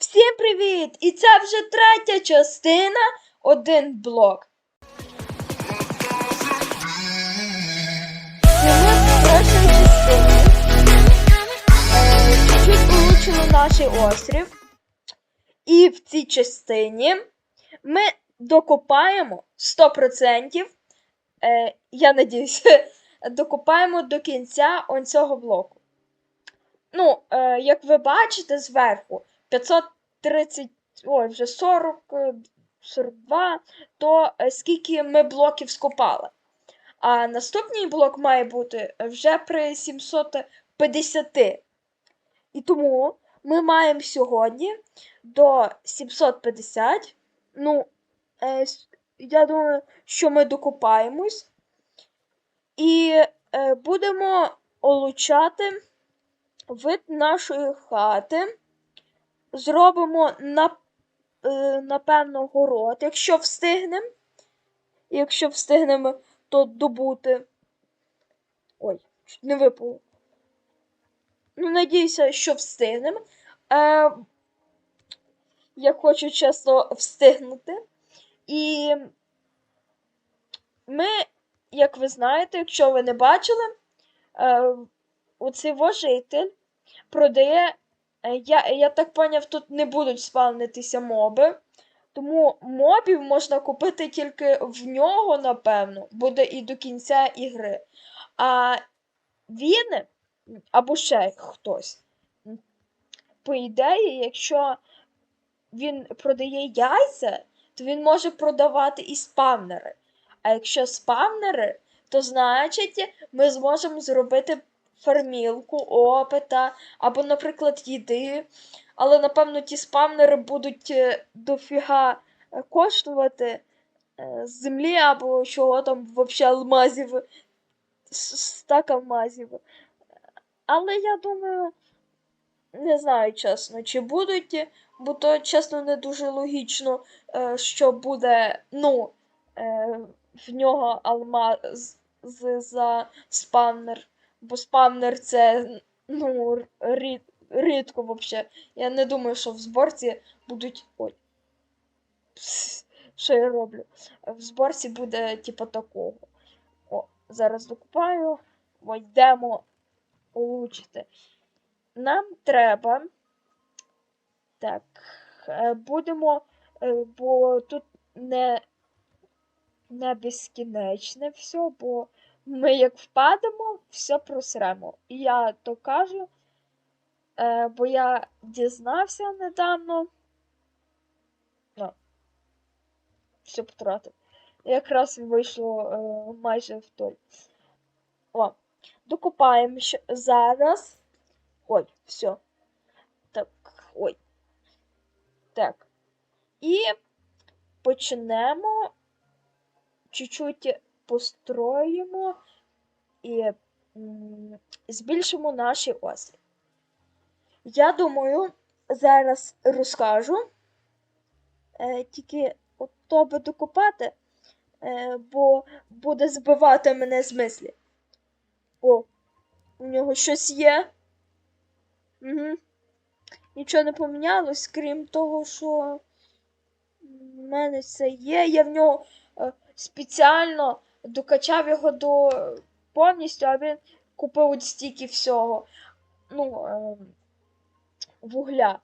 Всім привіт! І це вже третя частина один блок. Чуть-чуть улучшили наш острів. І в цій частині ми докопаємо 100%. Е, я надіюся, докопаємо до кінця он цього блоку. Ну, е, як ви бачите зверху, 530, ой, вже 40, е, 42, то е, скільки ми блоків скопали. А наступний блок має бути вже при 750. І тому ми маємо сьогодні до 750. Ну, е, я думаю, що ми докопаємось. І е, будемо олучати вид нашої хати. Зробимо на, е, напевно город, якщо встигнемо. Якщо встигнемо, то добути. Ой, чуть не випало. Ну, надіюся, що встигнемо. Е, я хочу чесно встигнути. І ми, як ви знаєте, якщо ви не бачили, е, оцей вожитель продає. Е, Я, я так поняв, тут не будуть спавнитися моби. Тому мобів можна купити тільки в нього, напевно, буде і до кінця ігри. А він, або ще хтось, по ідеї, якщо він продає яйця, то він може продавати і спавнери. А якщо спавнери, то значить ми зможемо зробити фармілку, опита, або, наприклад, їди. Але, напевно, ті спавнери будуть е, дофіга е, коштувати е, з землі або чого там взагалі алмазів, стак алмазів. Але я думаю, не знаю чесно, чи будуть, бо то, чесно, не дуже логічно, що буде, ну, в нього алмаз за спавнер. Бо спавнер це ну, рід, рідко взагалі. Я не думаю, що в зборці будуть. Ой. Що я роблю? В зборці буде типу такого. О, зараз докупаю. О, йдемо улучшити. Нам треба. Так, е, будемо, е, бо тут не, не безкінечне все, бо ми як впадемо, все просремо. І я то кажу, е, бо я дізнався недавно. Ну, все потратив. Якраз вийшло е, майже в той. О, докопаємо ще зараз. Ой, все. Так, ой. Так. І почнемо чуть-чуть построїмо і збільшимо наші осі. Я думаю, зараз розкажу. Е, тільки от то би докопати, е, бо буде збивати мене з мислі. О, у нього щось є. Угу. Нічого не помінялось, крім того, що в мене це є. Я в нього е, спеціально докачав його до повністю, а він купив от стільки всього. Ну, е, вугля.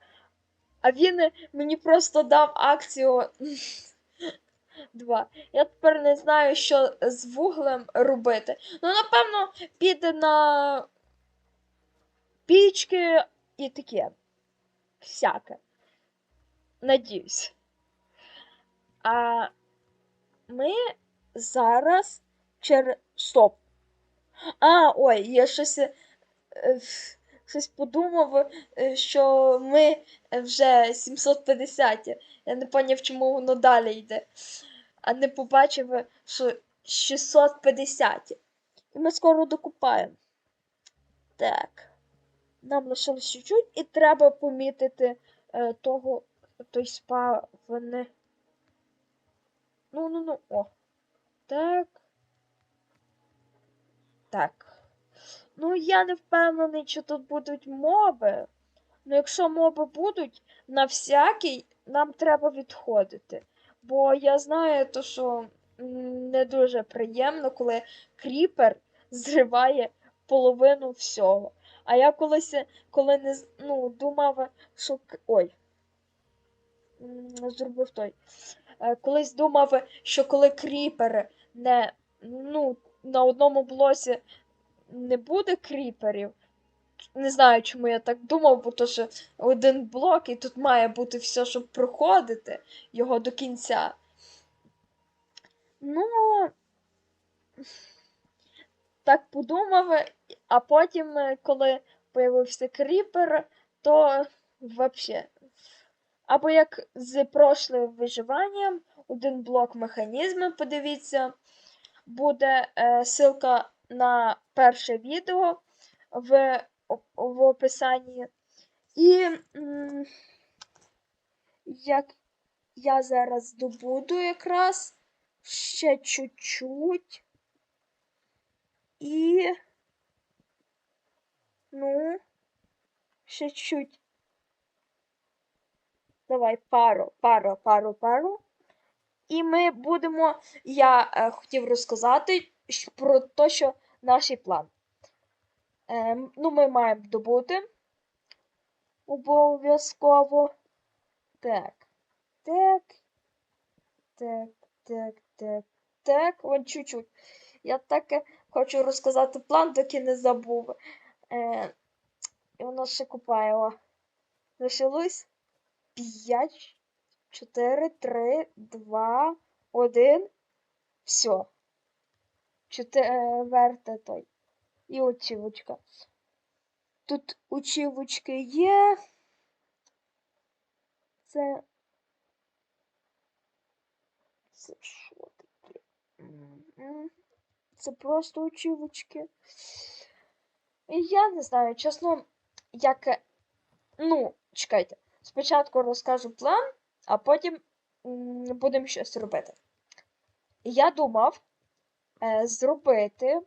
А він мені просто дав акцію 2. Я тепер не знаю, що з вуглем робити. Ну, напевно, піде на пічки і таке. Всяке. Надіюсь. А ми зараз через. Стоп. А, ой, я щось. е, Щось подумав, е, що ми вже 750. Я не поняв, чому воно далі йде. А не побачив, що 650. І ми скоро докупаємо. Так. Нам лишилось чуть-чуть, і треба помітити е, того, той спавни. Ну, ну, ну, о. Так. Так. Ну, я не впевнений, чи тут будуть моби. Ну, якщо моби будуть, на всякий нам треба відходити. Бо я знаю, то, що не дуже приємно, коли кріпер зриває половину всього. А я колись, коли не ну, думав, що. Ой. Зробив той. Е, Колись думав, що коли кріпер не, ну, на одному блоці не буде кріперів. Не знаю, чому я так думав, бо то що один блок, і тут має бути все, щоб проходити його до кінця. Ну, так подумав, а потім, е, коли появився кріпер, то взагалі. Або як з прошлим виживанням, один блок механізми, подивіться, буде е, ссылка на перше відео в, в описанні. І як я зараз добуду якраз ще чуть-чуть. І. Ну, ще чуть. Давай пару, пару, пару, пару. І ми будемо. Я е, хотів розказати про те, що наш план. Ем, ну, ми маємо добути. Обов'язково. Так. Так. Так, так, так, так. Вон чуть-чуть. Я так е, хочу розказати план, доки не забув. Е, і воно ще купає. Лишилось 5, 4, 3, 2, 1. Все. Четверте той. І очівочка. Тут очівочки є. Це. Це що таке? Це просто очівочки. Я не знаю, чесно, як. Ну, чекайте. Спочатку розкажу план, а потім будемо щось робити. Я думав е, зробити,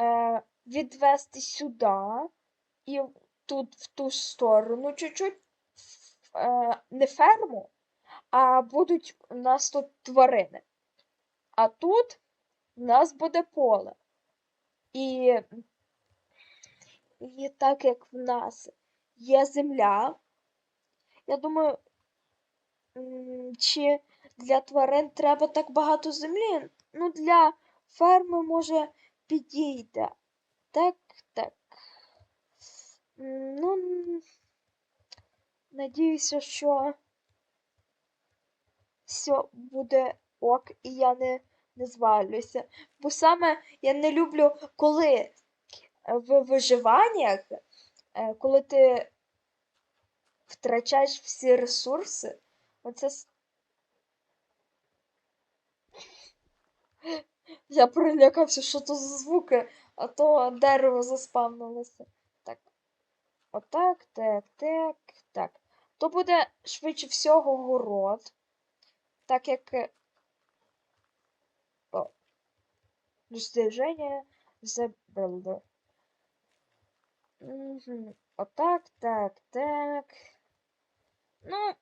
е, відвести сюди і тут в ту сторону чуть-чуть е, не ферму, а будуть у нас тут тварини. А тут у нас буде поле. І, і так як в нас є земля, я думаю, чи для тварин треба так багато землі? Ну, для ферми може підійде. Так, так. Ну, надіюся, що все буде ок, і я не, не звалюся. Бо саме я не люблю, коли в виживаннях, е, коли ти втрачаєш всі ресурси, оце Я перелякався, що то за звуки, а то дерево заспавнилося. Так. Отак, так, так, так. То буде швидше всього город. Так як. е, О. Достиження Builder. Угу. Отак, так, так. Ну.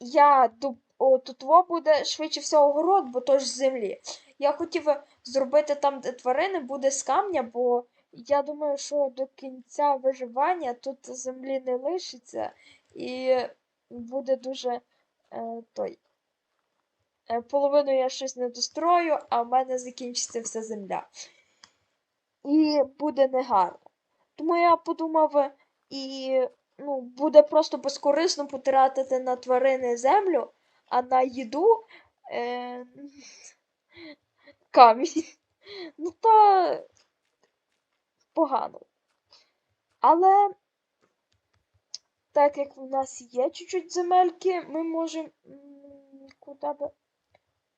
Я дуб... О, тут во буде швидше всього город, бо то ж землі. Я хотів зробити там, де тварини, буде з камня, бо я думаю, що до кінця виживання тут землі не лишиться і буде дуже е, той. Е, половину я щось не дострою, а в мене закінчиться вся земля. І буде негарно. Тому я подумав, і ну, буде просто безкорисно потратити на тварини землю, а на їду е, камінь. Ну, то погано. Але так як в нас є чуть-чуть земельки, ми можемо. Куди би.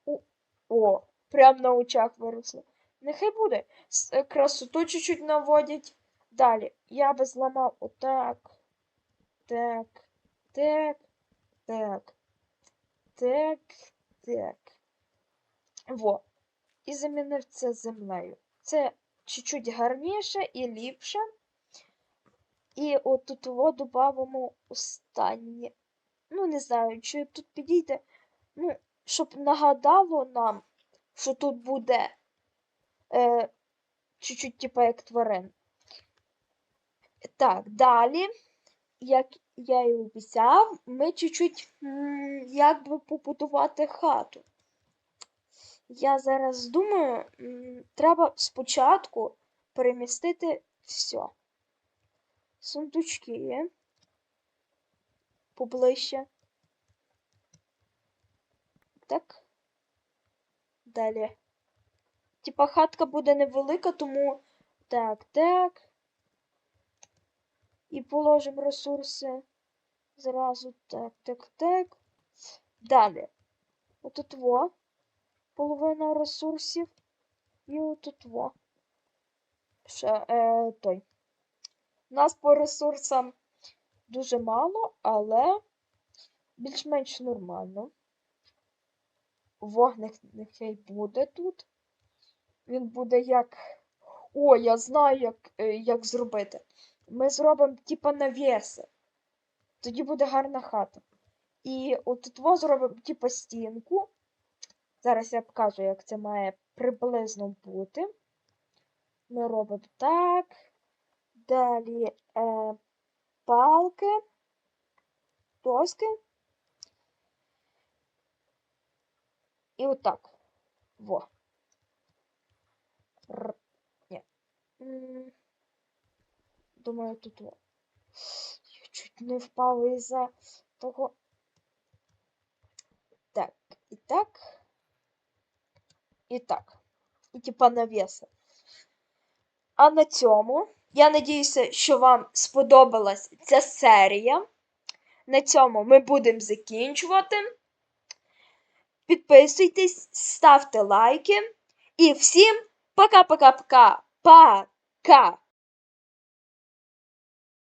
О, о, прямо на очах виросло. Нехай буде. Е, Красоту чуть-чуть наводять. Далі. Я би зламав отак. Так. Так. Так. Так. Так. Во. І замінив це землею. Це чуть-чуть гарніше і ліпше. І от тут во додамо останнє. Ну, не знаю, чи тут підійде. Ну, щоб нагадало нам, що тут буде е, чуть-чуть, типа, як тварин. Так, далі, як я і обіцяв, ми чуть-чуть як би побудувати хату. Я зараз думаю, треба спочатку перемістити все. Сундучки поближче. Так. Далі. Типа хатка буде невелика, тому так, так. І положимо ресурси. Зразу так, так, так. Далі. Отут во. Половина ресурсів. І отут во. Ще е, той. У нас по ресурсам дуже мало, але більш-менш нормально. Вогник нехай буде тут. Він буде як. О, я знаю, як, е, як зробити. Ми зробимо типа навіси. Тоді буде гарна хата. І от во зробимо типа стінку. Зараз я покажу, як це має приблизно бути. Ми робимо так. Далі е, палки, доски. І отак. Во. Р... Ні. Думаю, тут. Я чуть не впав із-за того. Так, і так. І так. І типа навіси. А на цьому я надіюся, що вам сподобалась ця серія. На цьому ми будемо закінчувати. Підписуйтесь, ставте лайки. І всім пока-пока-пока. Пока!